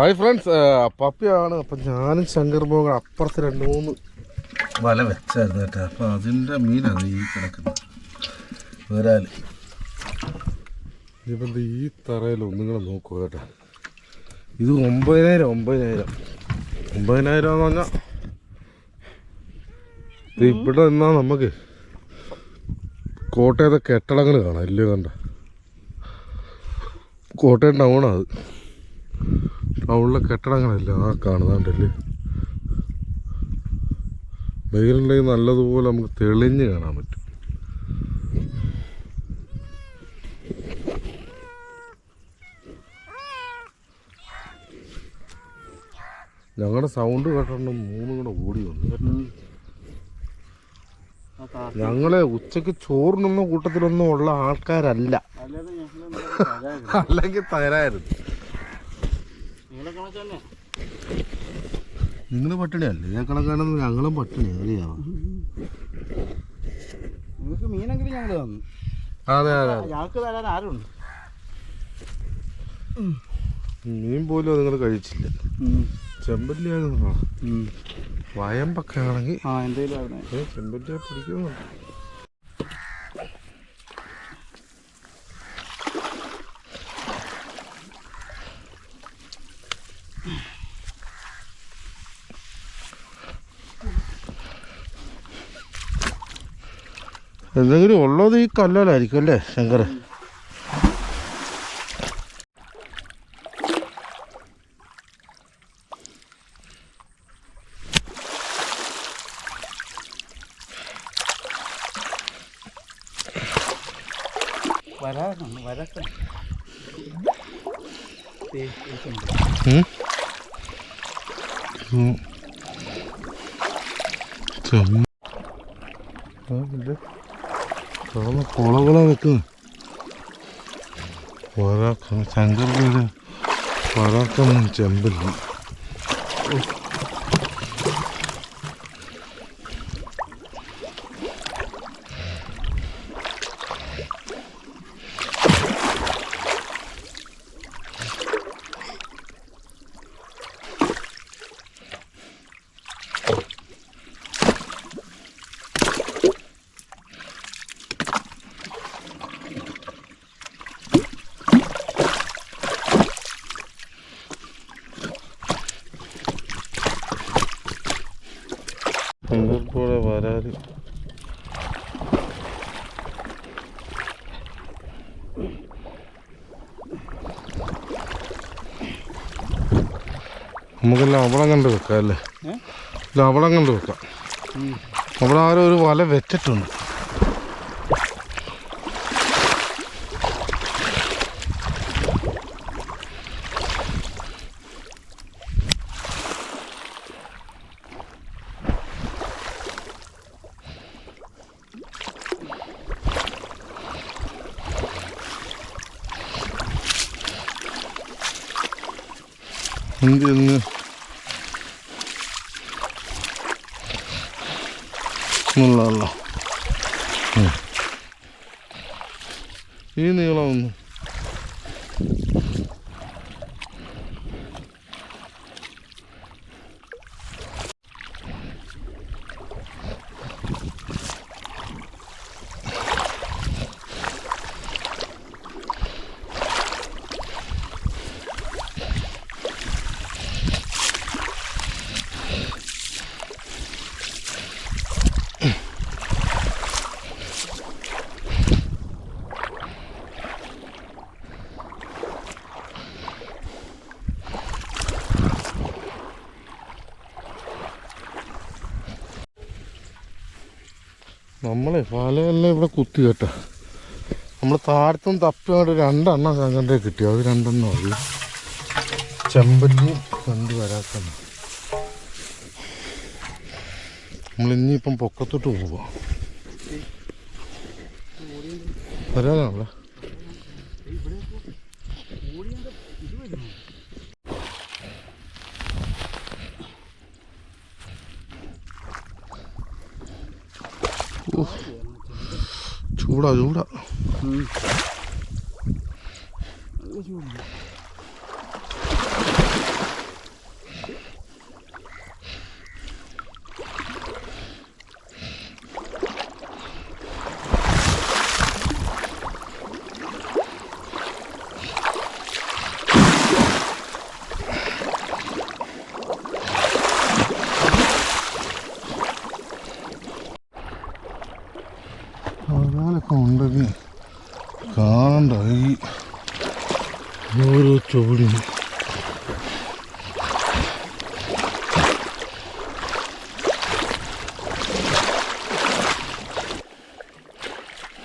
Hi friends പപ്പിയാണ് അപ്പം ഞാനും ശങ്കർ മോഹൻ അപ്പുറത്ത് രണ്ട് മൂന്ന് വല വെച്ചായിരുന്നു കേട്ടോ. അപ്പം അതിന്റെ മീനാണ് ഈ കിടക്കുന്നത്. വരാൽ ഇപ്പം ഈ തറയിൽ ഒന്നും കൂടെ നോക്കുക കേട്ടോ. ഇത് ഒമ്പതിനായിരം ഒമ്പതിനായിരം. ഒമ്പതിനായിരം എന്ന് പറഞ്ഞാൽ ഇവിടെ നിന്നാൽ നമുക്ക് കോട്ടയത്തെ കെട്ടിടങ്ങൾ കാണാം. ഇല്ലേ കണ്ട? കോട്ടയം ടൗണാണ് അത്. ടൗണിലെ കെട്ടിടങ്ങളില്ല? ആ കാണുന്നുണ്ടല്ലേ വെയിലുണ്ടെങ്കിൽ നല്ലതുപോലെ നമുക്ക് തെളിഞ്ഞ് കാണാൻ പറ്റും. ഞങ്ങളുടെ സൗണ്ട് കേട്ടോണ്ട് മൂന്നും കൂടെ ഓടി വന്നു ഞങ്ങളെ ഉച്ചയ്ക്ക് ചോറിനൊന്നും കൂട്ടത്തിലൊന്നും ഉള്ള ആൾക്കാരല്ല. അല്ലെങ്കിൽ തകരായിരുന്നു. നിങ്ങൾ പട്ടിണിയല്ലേ ഞാൻ കണക്കാണെന്ന് ഞങ്ങളും പട്ടിണി അറിയാമോ നിങ്ങൾക്ക് മീനെങ്കിലും ഞങ്ങൾ തന്നു. അതെ അതെ അതെ. ഞങ്ങൾക്ക് തരാൻ ആരുണ്ട്? മീൻ പോലും നിങ്ങൾ കഴിച്ചില്ല. ചെമ്പല്ലിയായിരുന്നു വയമ്പൊക്കെ ആണെങ്കിൽ ചെമ്പല്ലിയെ പിടിക്കുന്നുണ്ട്. എന്തെങ്കിലും ഉള്ളത് ഈ കല്ലാലായിരിക്കും അല്ലേ ശങ്കർ വരാറുണ്ട് വരക്ക ഉം. ഉം. ചെമ്മ- ആ, ഇത് ചുവന്ന കുളകുള വെക്കുന്നു ഒരാക്ക ശങ്കറിന്റെ ഒരാക്കൊന്നും ചെമ്പില്ല നമുക്കെല്ലാം ലവളം കണ്ട് വെക്കാം അല്ലേ? ലവളം കണ്ട് വെക്കാം. അവിടെ ആരോ ഒരു വല വെച്ചിട്ടുണ്ട് എന്ത് എന്ന് ഉള്ളതല്ല ഈ നീളമൊന്നും നമ്മളെ വലയെല്ലാം ഇവിടെ കുത്തി കേട്ടോ. നമ്മൾ താഴത്തും തപ്പിയോട് രണ്ടെണ്ണം കണ്ടേ കിട്ടി. അത് രണ്ടെണ്ണം അത് ചെമ്പല്ലിയും കണ്ടു വരാത്ത നമ്മൾ ഇനിയിപ്പം പൊക്കത്തോട്ട് പോവാം. വരാനാണല്ലേ ചൂടാ ചൂടാ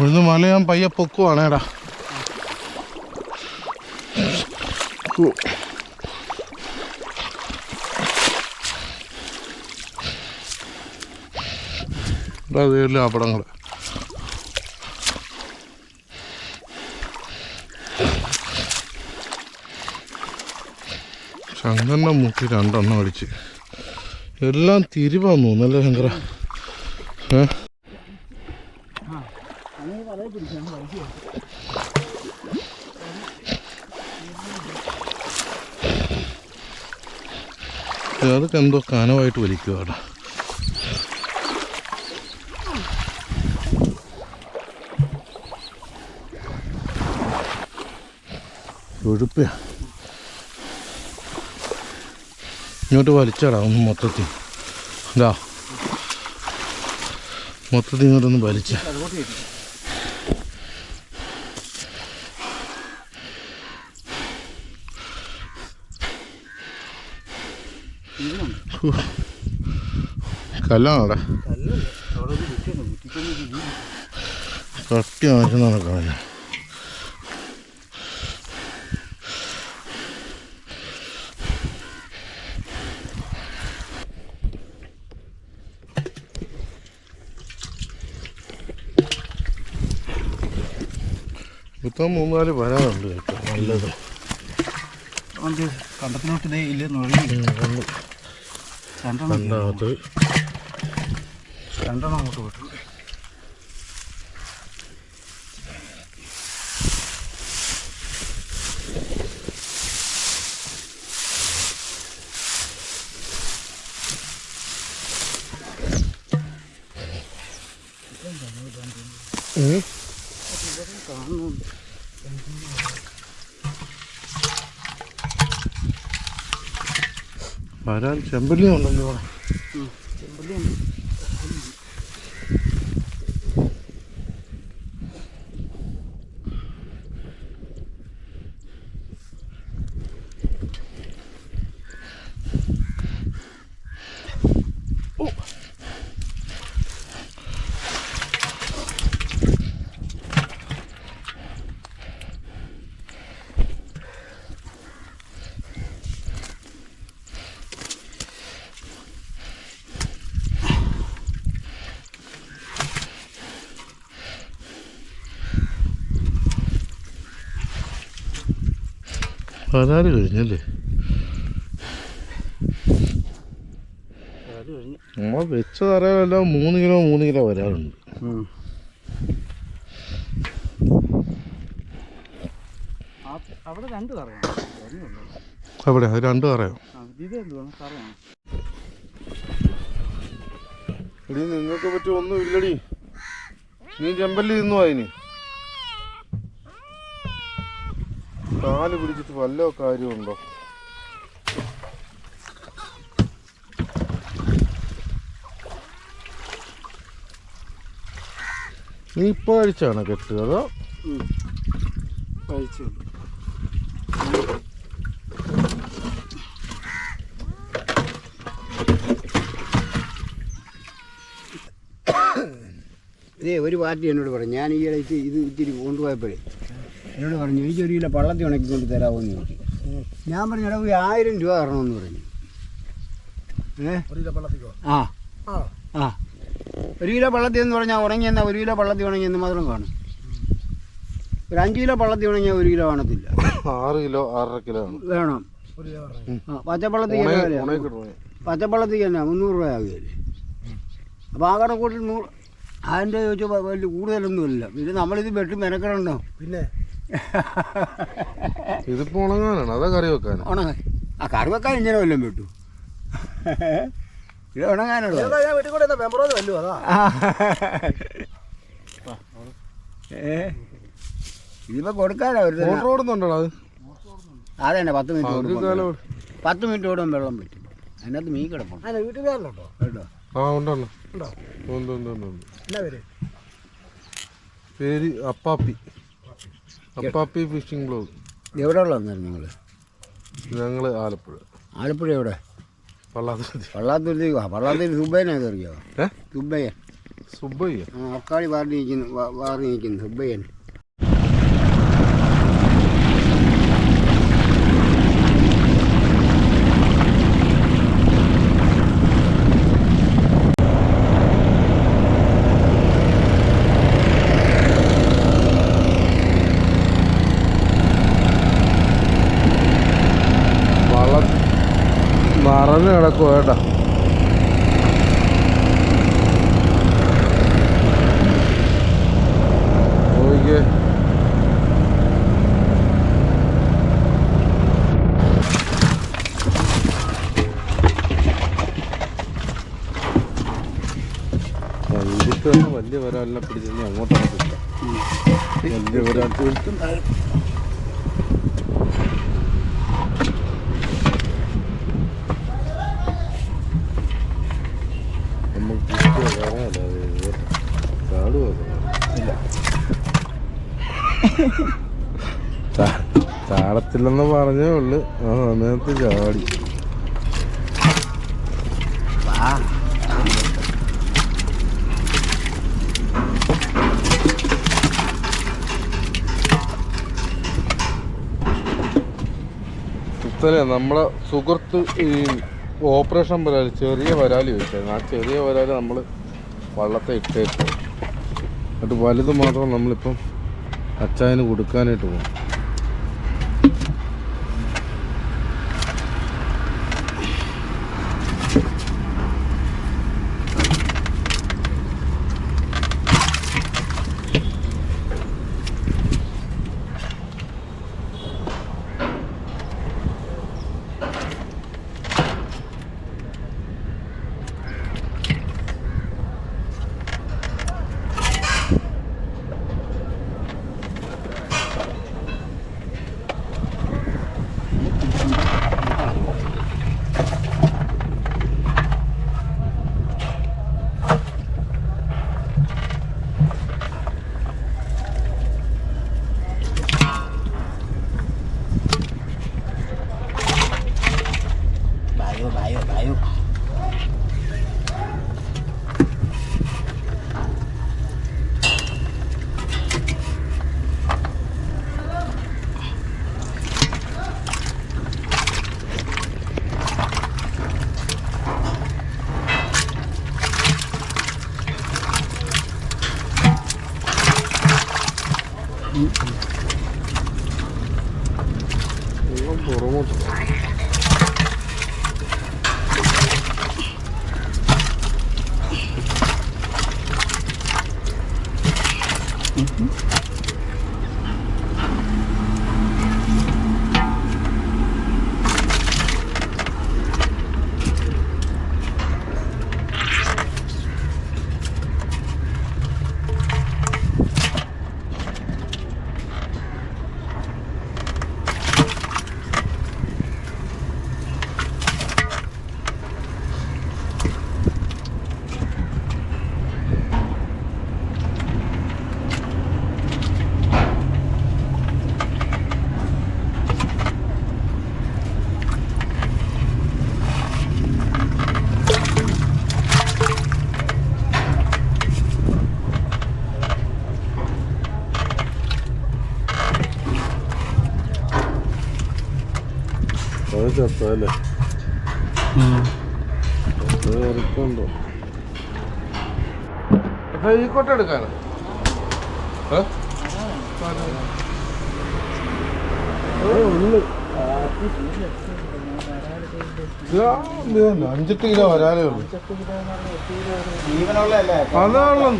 ഇവിടുന്ന് മല ഞാൻ പയ്യെ പൊക്കുവാണേടാ എടാ. അതേലും അപടങ്ങൾ ശങ്കറിന്റെ മൂക്കി രണ്ടെണ്ണം അടിച്ച്. എല്ലാം തിരിവാന്ന് തോന്നുന്നല്ലേ ശങ്കര? അതൊക്കെ എന്തോ കനമായിട്ട് വലിക്കുക അവിടെ ഇങ്ങോട്ട് വലിച്ചാടാ ഒന്ന് മൊത്തത്തിൽ. ഇതാ മൊത്തത്തിൽ ഇങ്ങോട്ടൊന്ന് വലിച്ച. കല്ലാണോടാ. കട്ടി വാങ്ങിച്ചെന്നാണ് കളഞ്ഞ ഇപ്പം മൂന്നാൽ വരാനുണ്ട് കേട്ടോ. നല്ലത് കണ്ടത്തിനോട്ടിതേ കണ്ടത്തിലോട്ട് ഇതേ ഇല്ല നുഴഞ്ഞു കണ്ടു രണ്ടെണ്ണം ഇല്ല. കണ്ടകത്ത് രണ്ടെണ്ണം അങ്ങോട്ട് വിട്ടു ഉം. കാണുന്നുണ്ട് വരാൻ ചെമ്പല്ലി ഉണ്ടല്ലോ ഇവിടെ. വരാൽ കഴിഞ്ഞല്ലേ? നമ്മൾ വെച്ച തറയെല്ലാം മൂന്ന് കിലോ മൂന്ന് കിലോ വരാറുണ്ട്. അവിടെ രണ്ട് കറയാണ് ഇനി അവിടെ അത് രണ്ട് നിങ്ങൾക്ക് പറ്റി ഒന്നും ഇല്ലടി. നീ ചെമ്പല്ലി തിന്നു അതിന് കാൽ പിടിച്ചിട്ട് വല്ല കാര്യമുണ്ടോ? നീ ഇപ്പൊ കഴിച്ചാണോ കെട്ട് അതോ? ഇതേ ഒരു പാർട്ടി എന്നോട് പറഞ്ഞു. ഞാൻ ഈ ഇടയ്ക്ക് ഇത് ഇത്തിരി കൊണ്ടുപോയപ്പോഴേ എന്നോട് പറഞ്ഞു ഈ ഒരു കിലോ പള്ളത്തി ഉണക്കിക്കൊണ്ട് തരാമോ എന്ന് ചോദിച്ചു. ഞാൻ പറഞ്ഞു എടാ ഒരു ആയിരം രൂപ തരണമെന്ന് പറഞ്ഞു. ഏ? ആ. ആ. ഒരു കിലോ പള്ളത്തി എന്ന് പറഞ്ഞാൽ ഉണങ്ങി എന്നാൽ ഒരു കിലോ പള്ളത്തി ഉണങ്ങി എന്ന് മാത്രം കാണും. ഒരു അഞ്ച് കിലോ പള്ളത്തി ഉണങ്ങിയാൽ ഒരു കിലോ കാണത്തില്ല. ആറ് കിലോ ആറര കിലോ വേണം. ആ പച്ചപ്പള്ളത്തിക്ക്? ഉണക്കിട്ടുണേ പച്ചപ്പള്ളത്തിക്ക് തന്നെ മുന്നൂറ് രൂപ ആകുകയല്ലേ അപ്പോൾ ആ കടക്കൂട്ടിൽ നൂറ് അതിന്റെ ചോദിച്ചാൽ വലിയ കൂടുതലൊന്നുമില്ല. പിന്നെ നമ്മളിത് വെട്ടി മെനക്കെടണ്ടോ? പിന്നെ ഇതിപ്പോ ഉണങ്ങാനാണ്. അതാ കറി വെക്കാൻ. ഉണങ്ങ. ആ കറി വെക്കാൻ ഇങ്ങനെ വല്ലതും വെട്ടു. ഇത് ഉണങ്ങാനുള്ള ഞാൻ കൊടുക്കാനാ ഒരു ഓടുന്നുണ്ടോ അത്. അതന്നെ പത്ത് മിനിറ്റ് പത്ത് മിനിറ്റ് ഓടുമ്പോൾ വെള്ളം പറ്റും അതിനകത്ത് മീൻ കിടപ്പുണ്ട്. അല്ല വീട്ടിൽ കേട്ടോ ആ ഉണ്ടല്ലോ ഉണ്ടോ. പേര് അപ്പാപ്പി. അപ്പാപ്പി ഫിഷിംഗ് ബ്ലോഗ്. എവിടെ ഉള്ളതെന്നായിരുന്നു നിങ്ങൾ ഞങ്ങൾ ആലപ്പുഴ. ആലപ്പുഴ എവിടെ? പള്ളാത്തുരുത്തി. പള്ളാത്തുരുത്തി പള്ളാത്തുരുത്തി സുബൈനെ അറിയാമോ സുബയ്യൻ സുബയ്യ ആ അക്കാളി വാർഡ് നിൽക്കുന്നു വാ- നിറഞ്ഞു കിടക്കുക കേട്ടോ. വലിയ വരാലിനെ പിടിച്ചു അങ്ങോട്ടാണ് വലിയ വരാൽ നമുക്ക് കിട്ടിയ വരാല ചാടുവോ ഇല്ല ചാടത്തില്ലെന്ന് പറഞ്ഞേ ഉള്ളു. ആ സമയത്ത് ചാടി. നമ്മളെ സുഹൃത്ത് ഈ ഓപ്പറേഷൻ വരാൽ ചെറിയ വരാൽ വെച്ചായിരുന്നു ആ ചെറിയ വരാൽ നമ്മൾ വള്ളത്തെ ഇട്ടേക്കും എന്നിട്ട് വലുത് മാത്രം നമ്മളിപ്പം അച്ചായന് കൊടുക്കാനായിട്ട് പോകും അത് ചത്തല്ലേ ഇറക്കുണ്ടോ ഈ കൊട്ട ഇത് തന്നെ, അഞ്ചെട്ട് കിലോ വരാലേ ഉള്ളൂ. ജീവനുള്ളതല്ലേ അതാണല്ലോ.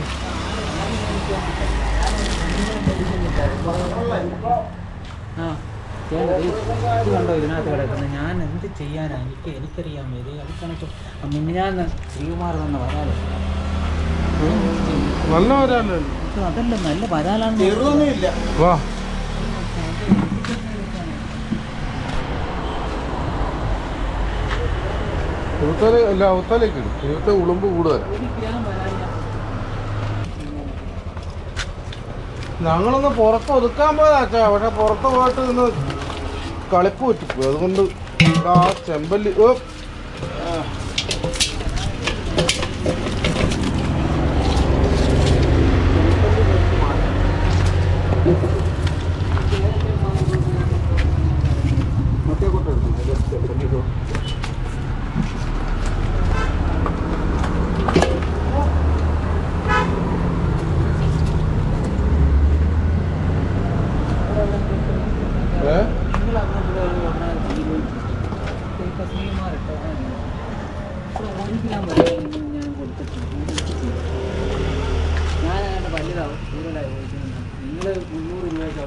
ആ. ഈ ഇത് കണ്ടോ ഇതിനകത്ത് കിടക്കുന്നത്? ഞാൻ എന്ത് ചെയ്യാനാണ് എനിക്ക് എനിക്കറിയാൻ വരെ അത് കണക്ക്. മിന്നാന്ന് ശ്രീകുമാർ തന്ന വരാൽ. നല്ല വരാലോ ഇത് അതല്ല നല്ല വരാലാണ് ചെറുതൊന്നുമില്ല വാ. ഇവത്തല അല്ല അവത്തലേക്ക് ഇടും. ഇവത്തെ ഉളുമ്പ് കൂടുതലാണ് ഞങ്ങളൊന്ന് പുറത്ത് ഒതുക്കാൻ പോയതാച്ചാ പക്ഷെ പുറത്ത് പോയിട്ട് ഇന്ന് കളിപ്പ് പറ്റിപ്പോയി അതുകൊണ്ട് ആ ചെമ്പൽ ഓ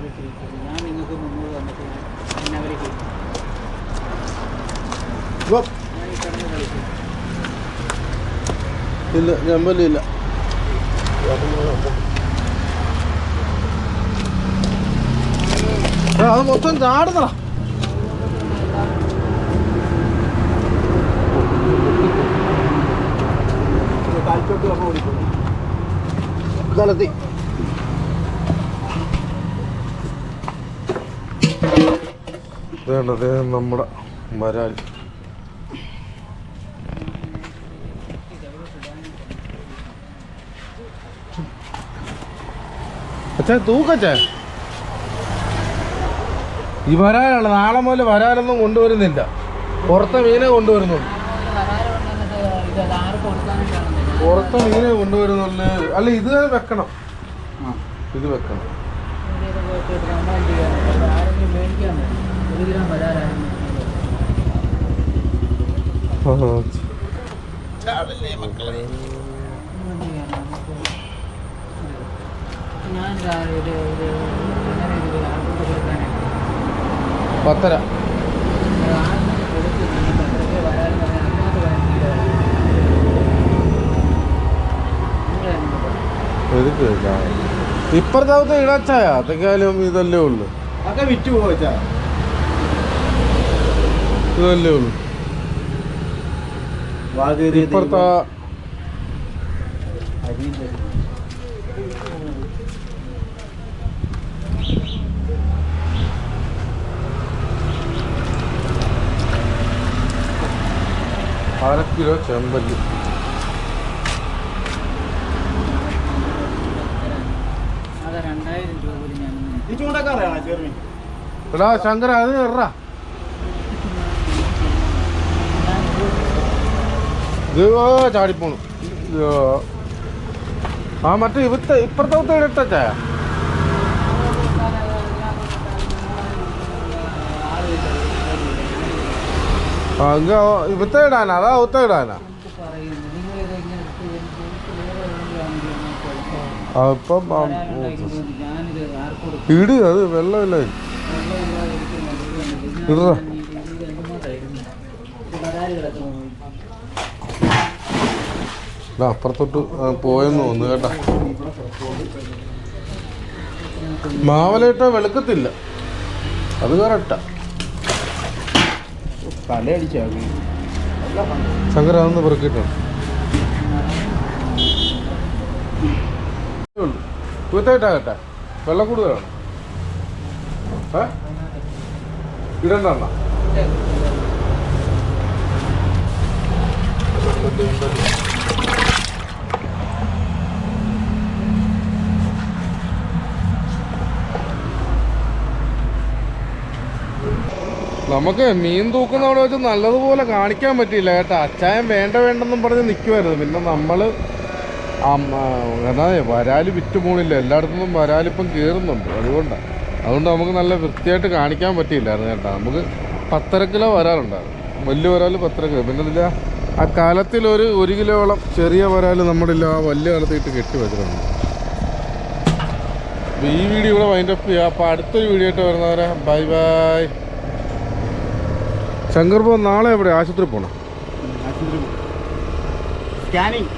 ഇട്ടിരിക്കുന്നു ഞാൻ നിങ്ങൾക്ക് മുന്നൂറ് തന്നിട്ട് ഞാൻ എന്നെ അവരെ ഞാൻ ഈ കിടന്ന് കളിക്കും. ഇല്ല ഞമ്പലില്ല അത് മൊത്തം ചാടുന്നടാ. സ്ഥലത്തി വേണ്ടത് നമ്മുടെ വരാൽ. അച്ഛാ തൂക്കച്ചേ. ഈ വരാലാണ്. നാളെ മുതൽ വരാലൊന്നും കൊണ്ടുവരുന്നില്ല. പുറത്തെ മീനെ കൊണ്ടുവരുന്നുള്ളൂ പുറത്തെ മീനെ കൊണ്ടുവരുന്നുള്ളു. അല്ല ഇത് വെക്കണം. ഇത് വെക്കണം. ഒരു ഗ്രാം വരാനായിരുന്നു ഞാൻ രാവിലെ ഒരു പത്തര ഇപ്പുറത്തെ ഇടച്ചായ? അതൊക്കെ ഇതല്ലേ ഉള്ളു. അതൊക്കെ വിറ്റ് പോച്ചാ ഇതല്ലേ ഉള്ളു. ഇപ്പുറത്തെ അര കിലോ ചെമ്പല്ലി. എടാ ശങ്കര അത് എറാ ഇത് ചാടിപ്പോണു. ആ. മറ്റേ ഇവിടുത്തെ ഇപ്പുറത്തെ ഇടച്ചായ ആ ഇങ്ങ ഇവിടുത്തെ ഇടാനാ? അതാ ഒത്ത ഇടാനാ? അപ്പം ഇട് അത് വെള്ളമില്ല. എനിക്ക് വേറെ എവിടെയെങ്കിലും ആണെങ്കിൽ ആ ഇപ്പം ആ, ഞാനിത് ആർക്ക് കൊടുക്കും ഇട് അത് വെള്ളമില്ല ഇതിൽ. എടാ, അപ്പുറത്തോട്ട് പോയെന്ന് തോന്നുന്നു കേട്ടാ. മാവലേട്ട വെളുക്കത്തില്ല. അത് കറക്റ്റാ. ശങ്കര അതൊന്ന് പെറുക്കിട്ടുണ്ട് കുത്തായിട്ടാ കേട്ടാ. വെള്ളം കൂടുതലാണ് ഏ? ഇടണ്ട അണ്ണാ. നമുക്ക് മീൻ തൂക്കുന്നവിടെ വെച്ച് നല്ലതുപോലെ കാണിക്കാൻ പറ്റിയില്ല കേട്ടോ. അച്ചായം വേണ്ട വേണ്ടെന്നും പറഞ്ഞ് നിൽക്കുമായിരുന്നു പിന്നെ നമ്മൾ എന്നാ വരാൽ വിറ്റ് പോണില്ല എല്ലായിടത്തുനിന്നും വരാലിപ്പം കയറുന്നുണ്ട്. അതുകൊണ്ടാണ് അതുകൊണ്ട് നമുക്ക് നല്ല വൃത്തിയായിട്ട് കാണിക്കാൻ പറ്റിയില്ലായിരുന്നു കേട്ടോ. നമുക്ക് പത്തര കിലോ വരാലുണ്ടായിരുന്നു. വലിയ വരാൽ പത്തര കിലോ. പിന്നെ ഇതില്ല ആ കാലത്തിലൊരു ഒരു കിലോളം ചെറിയ വരാൽ നമ്മുടെ ഇല്ല ആ വലിയ കാലത്തിട്ട് കെട്ടി വെച്ചിട്ടുണ്ട്. ഈ വീഡിയോ ഇവിടെ വൈൻഡപ്പ് ചെയ്യുക അപ്പോൾ അടുത്തൊരു വീഡിയോ ആയിട്ട് വരുന്നവരെ ബൈ ബൈ ശങ്കർ നാളെ എവിടെ? ആശുപത്രി പോകണം സ്കാനിങ്